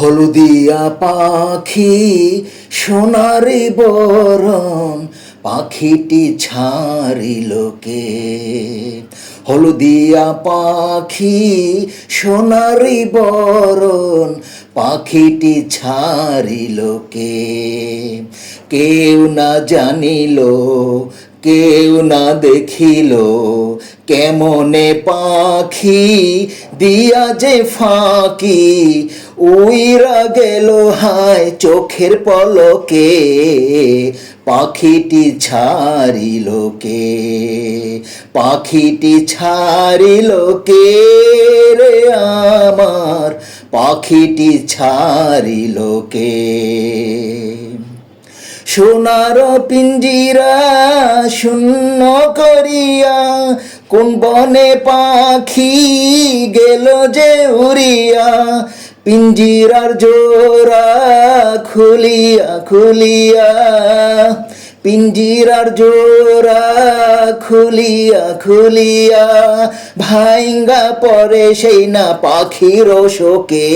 হলুদিয়া পাখি, সোনারি বরণ, পাখিটি ছাড়িল কে? হলুদিয়া পাখি, সোনারি বরণ, পাখিটি ছাড়িল কে? কেউ না জানিল, কেউ না দেখিল কেমনে পাখি দিয়া যে ফাঁকি? উইরা গেল, হায়, চোখের পলকে। পাখিটি ছাড়িল কে? পাখিটি ছাড়িল কে রে আমার? পাখিটি ছাড়িল কে? সোনার পিঞ্জিরা শূন্য করিয়া কোন বনে পাখি গেল যে উড়িয়া? পিঞ্জিরার জোড়া খুলিয়া খুলিয়া পিঞ্জিরার জোড়া খুলিয়া খুলিয়া ভাইঙ্গা পরে সেই না পাখির শোকে।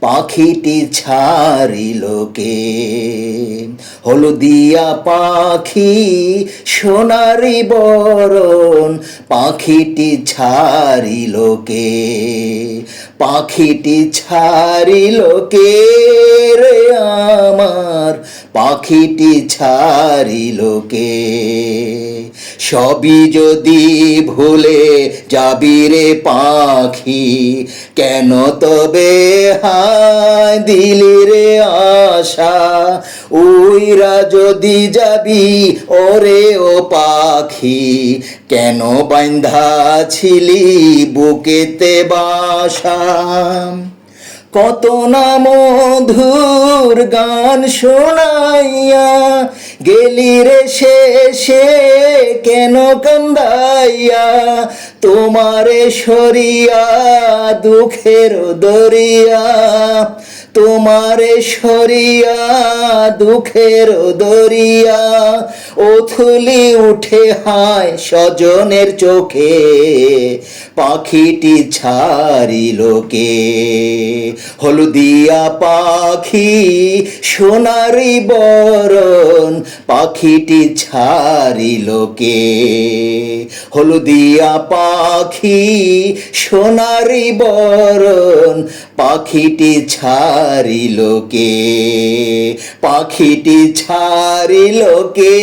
পাখিটি ছাড়িল কে? হলুদিয়া পাখি, সোনারি বরণ, পাখিটি ছাড়িল কে? পাখিটি ছাড়িল কে রে আমার? পাখিটি ছাড়িল কে সবই যদি ভুলে যাবি রে পাখি, কেন তবে হায় দিলি রে আশা? উইরা যদি যাবি ওরে ও পাখি, কেন বান্ধা ছিলি বুকেতে বাসা? কত না মধুর গান শোনাইয়া গেলি রে শেষে কেন কান্দাইয়া? তোমারে সরিয়া দুঃখের দরিয়া। তোমারে সরিয়া দুঃখের দরিয়া। ওথুলি উঠে হায় স্বজনের চোখে। পাখিটি ছাড়িল কে? হলুদিয়া পাখি, সোনারি বরণ, পাখিটি ছাড়িল কে? হলুদিয়া পাখি, সোনারি বরণ, পাখিটি ছাড়িল কে? পাখিটি ছাড়িল কে?